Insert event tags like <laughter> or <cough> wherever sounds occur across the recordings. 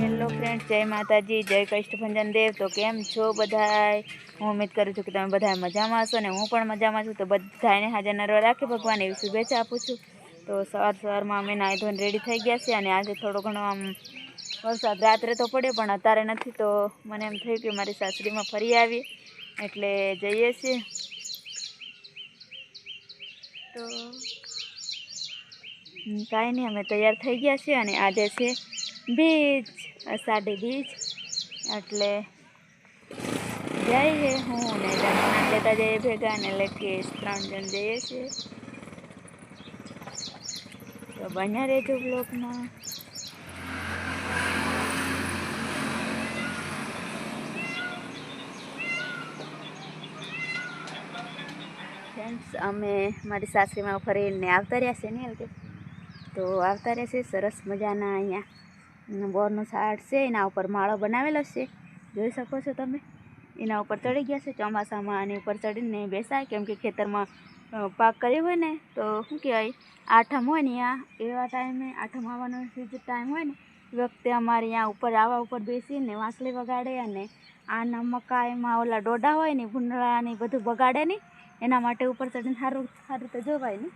Hello friend જય માતાજી, જય કષ્ટભંજન દેવ. તો કેમ છો બધાય? હું ઉમ્મીદ કરું છું કે તમે બધા મજામાં હશો ને હું પણ મજામાં છું. તો બધાને હાજર નરવા રાખે ભગવાન એવી શુભેચ્છા આપું છું. તો સવાર સવારમાં અમે નાહી ધોઈને રેડી થઈ ગયા છીએ અને આજે થોડો ઘણો આમ વરસાદ રાત્રે તો પડ્યો પણ અત્યારે નથી. તો મને એમ થયું કે મારી સાસરીમાં ફરી આવી એટલે જઈએ છીએ. તો કાંઈ નહીં, અમે તૈયાર થઈ ગયા છીએ અને આજે છે બીજ અષાઢી બીજ એટલે જઈએ હું ને જમવાના લેતા જઈએ ભેગા ને લખીએ ત્રણ જણ જઈએ છીએ. તો બન્યા રહેજો બ્લોકમાં ફ્રેન્ડ્સ અમે મારી સાસરીમાં ફરીને આવતા રહ્યા છે ને કે તો આવતા રહેશે, સરસ મજાના અહીંયા બોરનો ઝાડ છે, એના ઉપર માળો બનાવેલો છે. જોઈ શકો છો તમે? એના ઉપર ચડી ગયા છે ચોમાસામાં આની ઉપર ચડીને બેસાય. કેમ કે ખેતરમાં પાક કર્યો હોય ને, તો શું કહેવાય? આઠમ હોય ને આ એવા ટાઈમે આઠમ આવવાનો જે ટાઈમ હોય ને વખતે અમારે અહીંયા ઉપર, આવા ઉપર બેસીને વાંસળી વગાડે અને આના મકાઈમાં ઓલા ડોડા હોય ને, ભૂંડળા ને બધું બગાડે નહીં. એના માટે ઉપર ચડીને સારું સારું રીતે જોવાય ને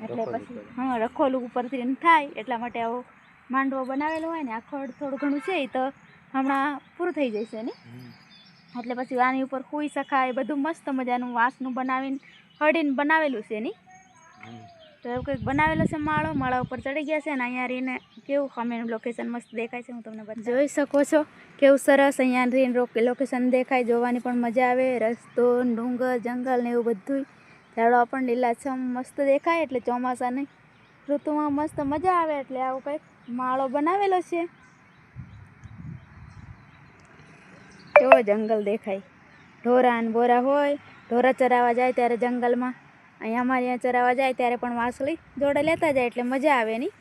એટલે પછી હા રખોલું ઉપરથી થાય એટલા માટે આવો માંડવો બનાવેલો હોય ને આ ખડ થોડું ઘણું છે એ તો હમણાં પૂરું થઈ જશે ને? એટલે પછી આની ઉપર સૂઈ શકાય બધું મસ્ત મજાનું વાંસનું બનાવીને હળીને બનાવેલું છે નહીં તો એવું કંઈક બનાવેલો છે માળો માળા ઉપર ચડી ગયા છે અને અહીંયા રહીને કેવું અમેનું લોકેશન મસ્ત દેખાય છે હું તમને. જોઈ શકો છો કેવું સરસ અહીંયા રહીને લોકેશન દેખાય જોવાની પણ મજા આવે રસ્તો ડુંગર જંગલ ને એવું બધું ઝાડો પણ લીલાછમ મસ્ત દેખાય એટલે ચોમાસાની ઋતુમાં મસ્ત મજા આવે એટલે આવું કંઈક માળો બનાવેલો છે. કેવો જંગલ દેખાય. ઢોરા અને બોરા હોય, ઢોરા ચરાવવા જાય ત્યારે જંગલમાં. અહીંયા અમારે અહીંયા ચરાવવા જાય ત્યારે પણ વાંસળી જોડે લેતા જાય એટલે મજા આવે નહીં.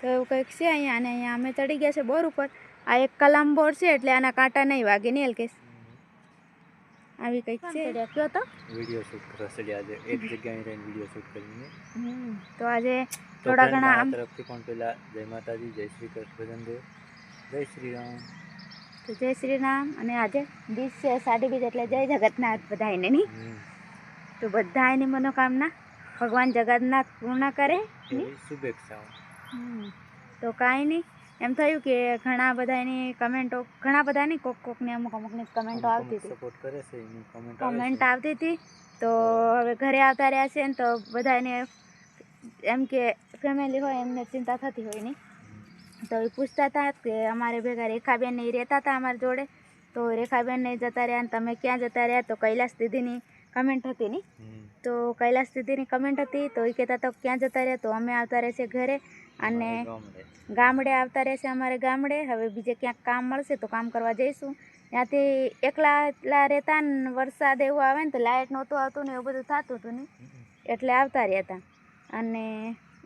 તો એવું કંઈક છે અહીંયા અને અહીંયા અમે ચડી ગયા છે બોર ઉપર. આ એક કલામ બોર છે એટલે આના કાંટા નહીં વાગે. નહીં એલકેશ આવી કંઈક છે? કયો તો વીડિયો શૂટ કરવા ચડ્યા આજે એક જગ્યાએ રહીને વીડિયો શૂટ કરીને હમ, તો આજે થોડા ઘણા આમ તરફથી પણ પેલા જય માતાજી જય શ્રી કૃષ્ણ દેવ જય શ્રી રામ. તો જય શ્રી રામ અને આજે બીજ છે સાડી બીજ એટલે જય જગતનાથ બધાયને નહીં. તો બધાયની મનોકામના ભગવાન જગન્નાથ પૂર્ણ કરે શુભેચ્છાઓ. હમ. તો કાંઈ નહીં. એમ થયું કે ઘણા બધાની કમેન્ટો ઘણા બધાની કોક કોકની અમુક અમુકની કમેન્ટો આવતી હતી. કોમેન્ટ આવતી હતી. તો હવે ઘરે આવતા રહ્યા છે ને તો બધાને એમ કે ફેમિલી હોય એમને ચિંતા થતી હોય નહીં. તો એ પૂછતા હતા કે અમારે ભેગા રેખાબેન ઈ રહેતા હતા અમારી જોડે. તો રેખાબેન નહીં જતા રહ્યા ને તમે ક્યાં જતા રહ્યા? તો કૈલાસ દીદીની કમેન્ટ હતી નહીં તો કૈલાસ દીદીની કમેન્ટ હતી તો એ કહેતા તો ક્યાં જતા રહ્યા? તો અમે આવતા રહેશે ઘરે અને ગામડે. આવતા રહેશે અમારે ગામડે. હવે બીજે ક્યાંક કામ મળશે તો કામ કરવા જઈશું. ત્યાંથી એકલા એટલા રહેતા ને વરસાદ એવું આવે ને તો લાઇટ નહોતું આવતું ને એવું બધું થતું હતું ને? એટલે આવતા રહ્યા હતા. અને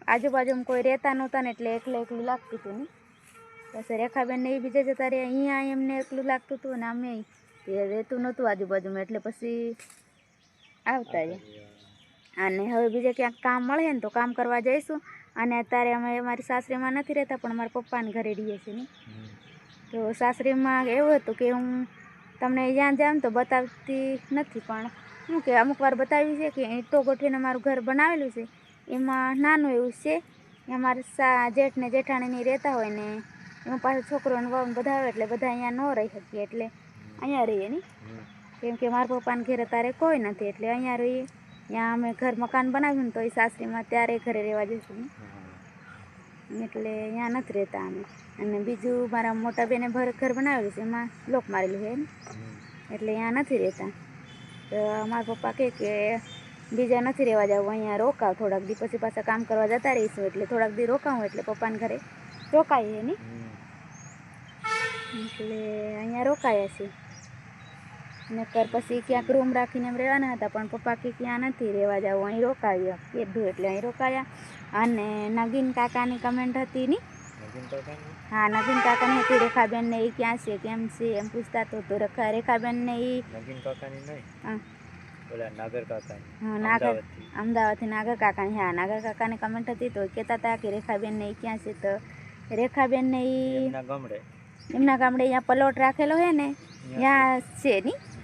આજુબાજુમાં કોઈ રહેતા નહોતા ને એટલે એકલે એકલું લાગતું હતું ને? પછી રેખાબેનને એ બીજે જતા રહ્યા. અહીંયા એમને એકલું લાગતું હતું ને અમે રહેતું નહોતું આજુબાજુમાં. એટલે પછી આવતા રહ્યા અને હવે બીજે ક્યાંક કામ મળે ને તો કામ કરવા જઈશું. અને અત્યારે અમે અમારી સાસરીમાં નથી રહેતા પણ મારા પપ્પાને ઘરે રહીએ છીએ ને. તો સાસરીમાં એવું હતું કે હું તમને જ્યાં જાઉં તો બતાવતી નથી પણ શું કે અમુક વાર બતાવી છે કે ઈંટો ગોઠવીને મારું ઘર બનાવેલું છે. એમાં નાનું એવું છે. એમાં મારા સા જેઠ ને જેઠાણીની રહેતા હોય ને એમાં પાછો છોકરો ને વહુ બધા આવે એટલે બધા અહીંયા ન રહી શકીએ એટલે અહીંયા રહીએ ને. કેમ કે મારા પપ્પાને ઘરે તારે કોઈ નથી એટલે અહીંયા રહીએ ત્યાં અમે ઘર મકાન બનાવ્યું ને તો એ સાસરીમાં ત્યારે ઘરે રહેવા જઈશું એટલે અહીંયા નથી રહેતા અમે. અને બીજું મારા મોટા બેને ભર ઘર બનાવેલું છે એમાં લોક મારેલું છે એટલે અહીંયા નથી રહેતા. તો મારા પપ્પા કહે કે બીજા નથી રહેવા જવું અહીંયા રોકાવ થોડાક દી પછી પાછા કામ કરવા જતા રહીશું એટલે થોડાક દી રોકાવું એટલે પપ્પાને ઘરે રોકાઈએ ને એટલે અહીંયા રોકાયા છીએ. નકર પછી ક્યાંક રૂમ રાખીને એમ રહેવાના હતા પણ પપ્પા કે ક્યાં નથી રહેવા જાવ અહીં રોકાવ્યા કીધું એટલે અહીં રોકાયા. અને નગીન કાકાની કમેન્ટ હતી ની? હા નગીન કાકાની હતી રેખાબેન ને એ ક્યાં છે કેમ છે એમ પૂછતા તો તો રેખા રેખાબેન ને એ નગીન કાકાની નહીં? હા. નાગર કાકાની હા, નાગર અમદાવાદથી. નાગર કાકાની હા નાગર કાકાની કમેન્ટ હતી તો કહેતા હતા કે રેખાબેન ને ક્યાં છે તો રેખાબેનને એ એમના ગામડે. એમના ગામડે અહીંયા પલોટ રાખેલો છે ને ત્યાં છે. ની? હમ.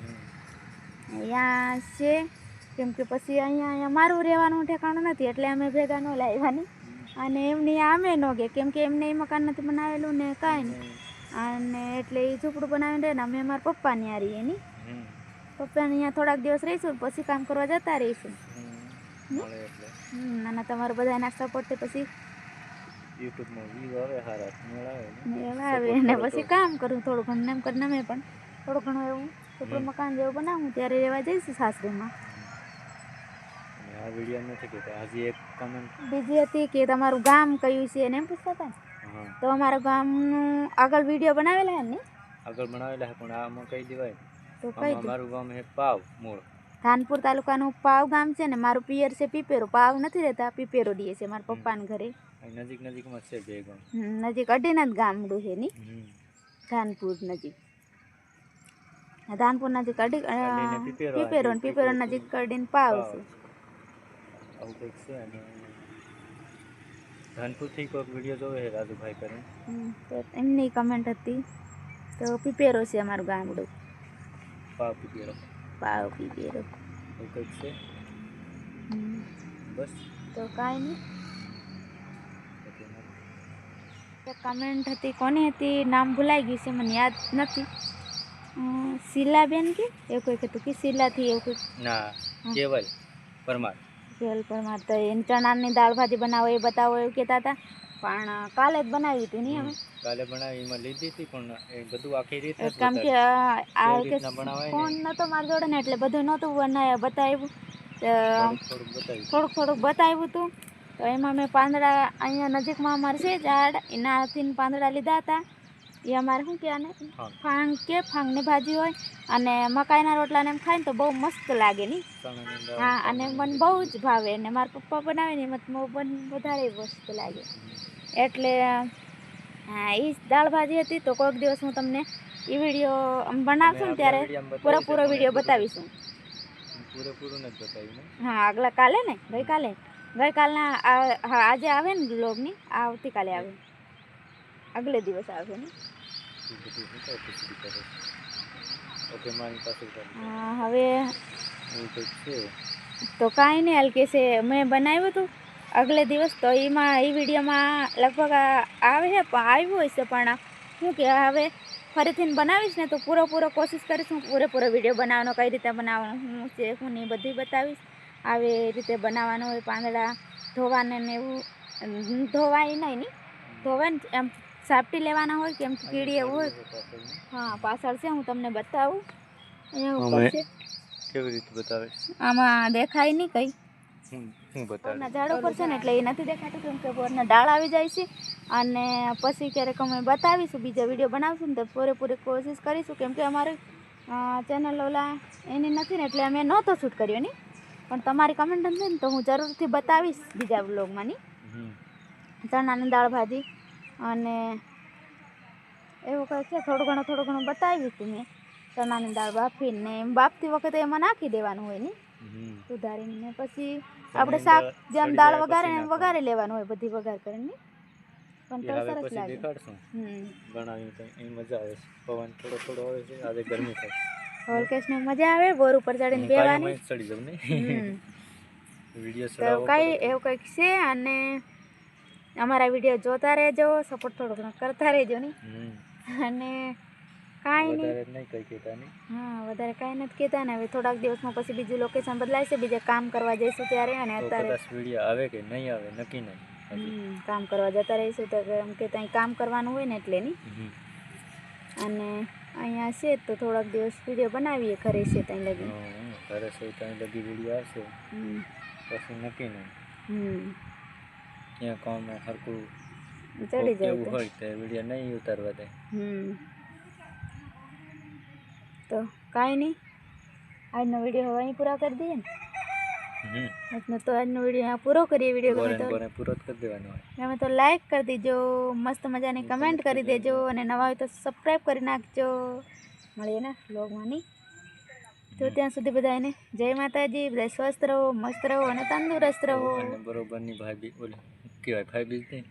અહીંયા છે. કેમ કે પછી અહીંયા અહીંયા મારું રહેવાનું ઠેકાણું નથી એટલે અમે ભેગા ન લાવવાની અને એમની અમે ન ગે કેમ કે એમને એ મકાન નથી બનાવેલું ને કાંઈ નહીં. અને એટલે એ ઝૂંપડું બનાવીને રહે ને અમે મારા પપ્પાની આ રહીએ એની પપ્પાને અહીંયા થોડાક દિવસ રહીશું પછી કામ કરવા જતા રહીશું. અને તમારા બધાના સપોર્ટથી પછી યુટ્યુબમાં વ્યૂ આવે આવે ને. પછી કામ કરું થોડું ઘણું એમ કરીને અમે પણ થોડું ઘણું એવું. ઝૂંપડું મકાન જેવું બનાવું ત્યારે રહેવા જઈશું સાસરીમાં. આ વીડિયો નથી કહેતા હજી એક કમેન્ટ બીજી હતી કે તમારું ગામ કયું છે એને એમ પૂછતા હતા તો અમારા ગામનું આગળ વીડિયો બનાવેલા હે ને આગળ બનાવેલા પણ આમાં કહી દેવાય. તો કઈ અમારું ગામ છે પાવ મૂળ. ધાનપુર તાલુકાનું પાવ ગામ છે ને મારું પિયર છે પીપેરો. પાવ નથી રહેતા પીપેરો દઈએ છે મારા પપ્પાના ઘરે. નજીક નજીકમાં છે બે ગામ. નજીક અડીના જ ગામડું છે ની. ધાનપુર નજીક. ધાનપુર નજીક અડી અ, અડીને પીપેરો પીપેરો ને પીપેરો પીપેરો નજીક અડીને પાવ. છે આવું કંઈક છે અને ધાનપુરથી કોઈક વીડિયો જોવે છે રાજુભાઈ કરીને. તો એમની કમેન્ટ હતી તો પીપેરો છે અમારું ગામડું. પાવ પીપેરો. પાવ પીપેરો. એવું કંઈક છે? બસ. તો કાંઈ નહીં. કમેન્ટ હતી કોની હતી? નામ ભૂલાઈ ગયું છે મને યાદ નથી. અમ, શીલાબેન કે? એવું કોઈ હતું કે શીલાથી એવું કોઈ? ના કેવલ પરમાર. કેવલ પરમાર. તો એ ચણાની દાળ ભાજી બનાવો એ બતાવો એવું કહેતા હતા. પણ કાલે જ બનાવી હતી નહીં અમે? કાલે બનાવી એમાં લીધી હતી પણ એ બધું આખી રીતે કેમ કે આ કે? ફોન નહોતો મારી જોડે ને એટલે બધું નહોતું બનાવ્યા બતાવ્યું. થોડુંક થોડુંક બતાવ્યું. હતું તો. એમાં મેં પાંદડા અહીંયા નજીકમાં અમારે છે ઝાડ એનાથી પાંદડા લીધા હતા. એ અમારે શું કહેવાને ફાંગ કે ફાંગની ભાજી હોય અને મકાઈના રોટલાને એમ ખાય ને તો બહુ મસ્ત લાગે નહીં હા અને મને બહુ જ ભાવે અને મારા પપ્પા બનાવે ને એમાં મને વધારે મસ્ત લાગે. એટલે હા એ દાળ ભાજી હતી તો કોઈક દિવસ હું તમને એ વીડિયો બનાવશું ને ત્યારે પૂરેપૂરો વીડિયો બતાવીશું. પૂરેપૂરું. નથી બતાવ્યું હા આગલા કાલે ને? ગઈકાલે? ગઈકાલના આજે આવે ને બ્લોગની આવતીકાલે આવે. આગલે દિવસ આવે ને? હવે તો કાંઈ નહીં હાલ કે છે મેં બનાવ્યું હતું આગલે દિવસ તો એમાં એ વિડીયોમાં લગભગ આવે છે પણ આવ્યું હશે પણ શું કે હવે ફરીથી બનાવીશ ને તો પૂરો કોશિશ કરીશ હું પૂરેપૂરો વીડિયો બનાવવાનો કઈ રીતે બનાવવાનો હું છે હું ને બધી બતાવીશ. આવી રીતે બનાવવાનું હોય પાંદડા ધોવાને ને એવું ધોવાય નહીં નહીં. ધોવાય એમ સાપટી લેવાના હોય કેમ કે કીડી એવું હોય. હા પાછળ છે હું તમને બતાવું. કેવી રીતે બતાવે આમાં દેખાય નહીં કંઈ. હું હું બોરના ઝાડ ઉપર છે ને એટલે એ નથી દેખાતું કેમ કે બોરના ડાળ આવી જાય છે. અને પછી ક્યારેક અમે બતાવીશું બીજા વીડિયો બનાવશું ને તો પૂરેપૂરી કોશિશ કરીશું. કેમ કે અમારે ચેનલ ઓલા એની નથી ને એટલે અમે નહોતો શૂટ કર્યો નહીં પણ તમારી કમેન્ટ છે ને તો હું જરૂરથી બતાવીશ બીજા વ્લોગમાં ની હમ. ચણાની દાળ ભાજી. અને એવું કંઈક છે? થોડું ઘણું થોડું ઘણું બતાવ્યું હતું મેં. ચણાની દાળ બાફીને એમ બાફતી વખતે એમાં નાખી દેવાનું હોય ને? સુધારીને પછી આપણે શાક જેમ દાળ વગારે વઘારે એમ વઘારે લેવાનું હોય બધી વઘાર કરીને. પણ તો સરસ લાગે. બનાવ્યું તો એ મજા આવે છે. પવન થોડો થોડો આવે છે આજે ગરમી થાય. હોલકેશને મજા આવે બોર ઉપર ચડીને બેવાની. ચડી હમ ને? <laughs> વીડિયો તો કઈ એવું કંઈક છે? અને અમારા વીડિયો જોતા રહેજો સપોર્ટ થોડો ઘણો કરતા રહેજો નહીં. અને કાંઈ નહીં. હા વધારે કાંઈ નથી કહેતા ને હવે થોડાક દિવસમાં પછી બીજું લોકેશન બદલાય છે બીજે કામ કરવા જઈશું ત્યારે અને અત્યારે વીડિયો આવે કે નહીં આવે નક્કી નહીં. કામ કરવા જતા રહીશું તો એમ કે ત્યાં કામ કરવાનું હોય ને એટલે નહીં. અને અહીંયા છે તો થોડાક દિવસ વીડિયો બનાવીએ ઘરે છે ત્યાં લગી. ઘરે છે ત્યાં લગી વીડિયો આવશે. પછી નક્કી નહીં. હમ. ક્યાં કામ હરકું ચડી જાય હોય તો વીડિયો નહીં ઉતારવા દે. હમ. તો કાંઈ નહીં. આજનો વીડિયો હવે અહીં પૂરા કરી દઈએ ને? આજનો તો આજનો વીડિયો અહીંયા પૂરો કરીએ વીડિયો ગમે તો. પૂરો જ કરી દેવાનો હોય. ગમે તો લાઈક કરી દેજો મસ્ત મજાની કમેન્ટ કરી દેજો અને નવા હોય તો સબસ્ક્રાઈબ કરી નાખજો. મળીએ ને વ્લોગમાં નહીં? તો ત્યાં સુધી બધાને જય માતાજી બધા સ્વસ્થ રહો મસ્ત રહો અને તંદુરસ્ત રહો. બરોબર બરોબરની ભાભી ઓલી કહેવાય? ફાઈ બીજ નહીં.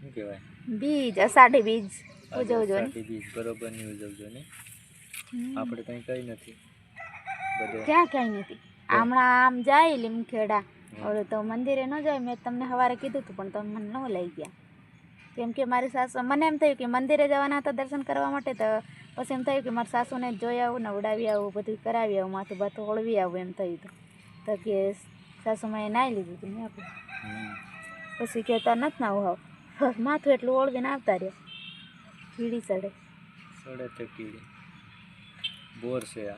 શું કહેવાય? બીજ અષાઢી બીજ. ઉજવજો અષાઢી બીજ બરોબરની ઉજવજો ને. આપણે કંઈ કંઈ નથી. બધે. ક્યાં ક્યાંય નથી. હમણાં આમ જાય લીમખેડા. હવે તો મંદિરે ન જાય. મેં તમને સવારે કીધું હતું પણ તમે મને ન લઈ ગયા. કેમ કે મારી સાસુ મને એમ થયું કે મંદિરે જવાના હતા દર્શન કરવા માટે તો પછી એમ થયું કે મારી સાસુને જોઈ આવું ને ઉડાવી આવું બધું કરાવી આવું માથું બાથું ઓળવી આવું એમ થયું હતું. તો કે સાસુમાએ નાહી લીધું હતું. મેં આપણે. પછી કહેતા નથી ના આવ માથું એટલું ઓળવીને આવતા રહ્યો. કીડી ચડે. ચડે તો કીડી. બોર છે આ.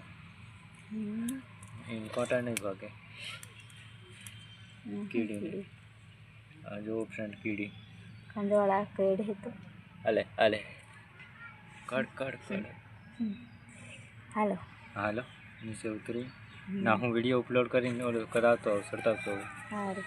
હમ. કોટા નહીં ભાગે. કીડી. આ જો ઓપ્શન કીડી. ખંજવાળા કેડે તો. અલે અલે કડ કડ કડ. હાલો. હાલો નીચે ઉતરી. ના હું વીડિયો અપલોડ કરીને કરાવતો સરતાવતો સારું